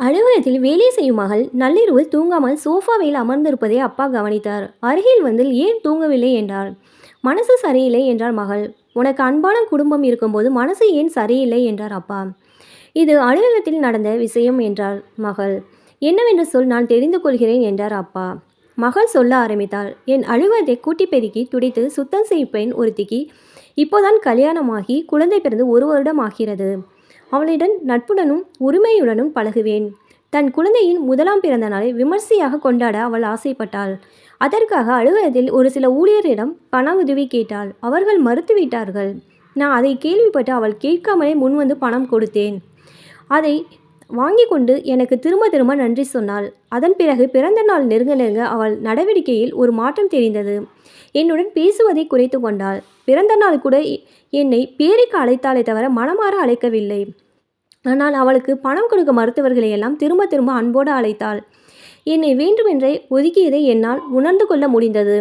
அலுவலகத்தில் வேலை செய்யும் மகள் நள்ளிரவில் தூங்காமல் சோஃபாவில் அமர்ந்திருப்பதை அப்பா கவனித்தார். அருகில் வந்து ஏன் தூங்கவில்லை என்றார். மனசு சரியில்லை என்றார் மகள். உனக்கு அன்பான குடும்பம் இருக்கும்போது மனசு ஏன் சரியில்லை? என்றார் அப்பா. இது அலுவலகத்தில் நடந்த விஷயம் என்றார் மகள். என்னவென்று சொல் நான் தெரிந்து கொள்கிறேன் என்றார் அப்பா. மகள் சொல்ல ஆரம்பித்தாள். என் அலுவலகத்தை கூட்டி பெருக்கி துடித்து சுத்தம் செய்ப்பேன் ஒருத்திக்கு இப்போதான் கல்யாணமாகி குழந்தை பிறந்து ஒரு வருடம் ஆகிறது. அவளிடம் நட்புடனும் உரிமையுடனும் பழகுவேன். தன் குழந்தையின் முதலாம் பிறந்த நாளை விமர்சையாக கொண்டாட அவள் ஆசைப்பட்டாள். அதற்காக அலுவலகத்தில் ஒரு சில ஊழியரிடம் பண உதவி கேட்டாள். அவர்கள் மறுத்துவிட்டார்கள். நான் அதை கேள்விப்பட்டு அவள் கேட்காமலே முன்வந்து பணம் கொடுத்தேன். அதை வாங்கி கொண்டு எனக்கு திரும்ப திரும்ப நன்றி சொன்னாள். அதன் பிறகு பிறந்த நாள் நெருங்க நெருங்க அவள் நடவடிக்கையில் ஒரு மாற்றம் தெரிந்தது. என்னுடன் பேசுவதை குறைத்து கொண்டாள். பிறந்த நாள் கூட என்னை பேரிக்கு அழைத்தாலே தவிர மனமாற அழைக்கவில்லை. ஆனால் அவளுக்கு பணம் கொடுக்க மறுத்தவர்களை எல்லாம் திரும்ப திரும்ப அன்போடு அழைத்தாள். என்னை வேண்டுமென்றே ஒதுக்கியதை என்னால் உணர்ந்து கொள்ள முடிந்தது.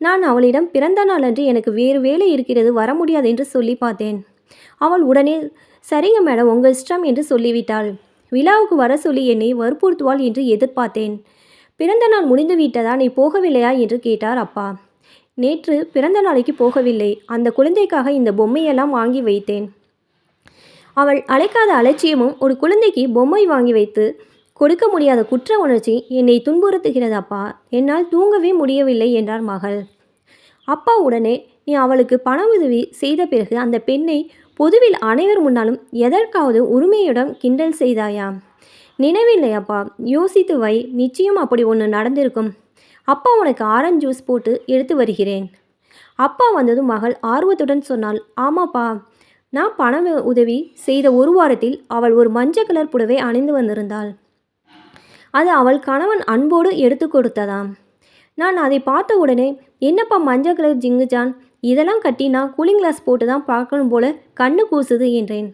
நான் அவளிடம் பிறந்த நாளன்று எனக்கு வேறு வேலை இருக்கிறது வர முடியாது என்று சொல்லி பார்த்தேன். அவள் உடனே சரிங்க மேடம் உங்கள் இஷ்டம் என்று சொல்லிவிட்டாள். விழாவுக்கு வர சொல்லி என்னை வற்புறுத்துவாள் என்று எதிர்பார்த்தேன். பிறந்த நாள் முடிந்து விட்டதா நீ போகவில்லையா என்று கேட்டார் அப்பா. நேற்று பிறந்த நாளைக்கு போகவில்லை. அந்த குழந்தைக்காக இந்த பொம்மையெல்லாம் வாங்கி வைத்தேன். அவள் அழைக்காத அலட்சியமும் ஒரு குழந்தைக்கு பொம்மை வாங்கி வைத்து கொடுக்க முடியாத குற்ற உணர்ச்சி என்னை துன்புறுத்துகிறது அப்பா என்னால் தூங்கவே முடியவில்லை என்றார் மகள். அப்பா உடனே நீ அவளுக்கு பண உதவி செய்த பிறகு அந்த பெண்ணை பொதுவில் அனைவர் முன்னாலும் எதற்காவது உரிமையுடன் கிண்டல் செய்தாயா? நினைவில்லை அப்பா யோசித்து வை. நிச்சயம் அப்படி ஒன்று நடந்திருக்கும். அப்பா உனக்கு ஆரஞ்சு ஜூஸ் போட்டு எடுத்து வருகிறேன். அப்பா வந்ததும் மகள் ஆர்வத்துடன் சொன்னாள் ஆமாப்பா நான் பண உதவி செய்த ஒரு வாரத்தில் அவள் ஒரு மஞ்சள் கலர் புடவை அணிந்து வந்திருந்தாள். அது அவள் கணவன் அன்போடு எடுத்து கொடுத்ததாம். நான் அதை பார்த்த உடனே என்னப்பா மஞ்சள் கலர் ஜிங்குஜான் இதெல்லாம் கட்டி நான் கூலிங் கிளாஸ் போட்டு தான் பார்க்கணும் போல கண்ணு கூசுது என்றேன்.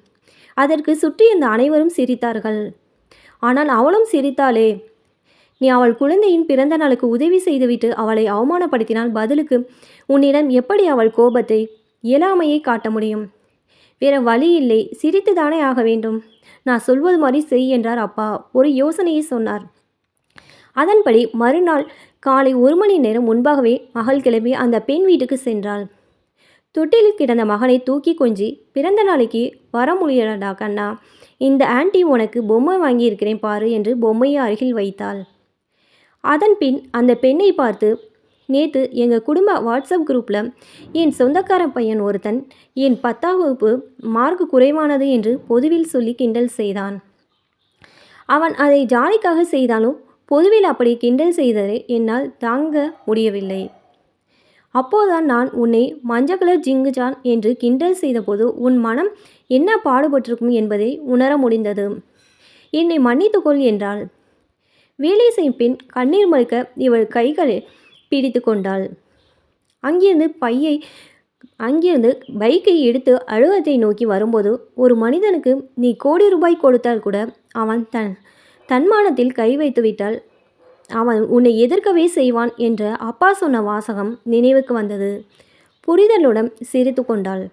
அதற்கு சுற்றி இருந்த அனைவரும் சிரித்தார்கள். ஆனால் அவளும் சிரித்தாளே நீ அவள் குழந்தையின் பிறந்த நாளுக்கு உதவி செய்துவிட்டு அவளை அவமானப்படுத்தினால் பதிலுக்கு உன்னிடம் எப்படி அவள் கோபத்தை இயலாமையை காட்ட முடியும்? வேற வழி இல்லை சிரித்துதானே ஆக வேண்டும்? நான் சொல்வது மாதிரி செய் என்றார் அப்பா. ஒரு யோசனையை சொன்னார். அதன்படி மறுநாள் காலை ஒரு மணி நேரம் முன்பாகவே மகள் கிளம்பி அந்த பெண் வீட்டுக்கு சென்றாள். தொட்டிலில் கிடந்த மகனை தூக்கி கொஞ்சி பிறந்த நாளைக்கு வர முடியலடா கண்ணா இந்த ஆன்ட்டி உனக்கு பொம்மை வாங்கியிருக்கிறேன் பாரு என்று பொம்மையை அருகில் வைத்தாள். அதன் பின் அந்த பெண்ணை பார்த்து நேற்று எங்கள் குடும்ப வாட்ஸ்அப் குரூப்பில் என் சொந்தக்கார பையன் ஒருத்தன் என் பத்தாம் வகுப்பு மார்க் குறைவானது என்று பொதுவில் சொல்லி கிண்டல் செய்தான். அவன் அதை ஜாலிக்காக செய்தாலும் பொதுவில் அப்படி கிண்டல் செய்ததை என்னால் தாங்க முடியவில்லை. அப்போதான் நான் உன்னை மஞ்சள் கலர் ஜிங்குஜான் என்று கிண்டல் செய்தபோது உன் மனம் என்ன பாடுபட்டிருக்கும் என்பதை உணர முடிந்தது. என்னை மன்னித்துக்கொள் என்றாள். வேலை செய்யும் பின் கண்ணீர் மறுக்க இவள் கைகளை பிடித்து கொண்டாள். அங்கிருந்து பையை அங்கிருந்து பைக்கை எடுத்து அலுவலகத்தை நோக்கி வரும்போது ஒரு மனிதனுக்கு நீ கோடி ரூபாய் கொடுத்தால் கூட அவன் தன் தன்மானத்தில் கை வைத்து விட்டால் அவன் உன்னை எதிர்க்கவே செய்வான் என்ற அப்பா சொன்ன வாசகம் நினைவுக்கு வந்தது. புரிதலுடன் சிரித்து கொண்டாள்.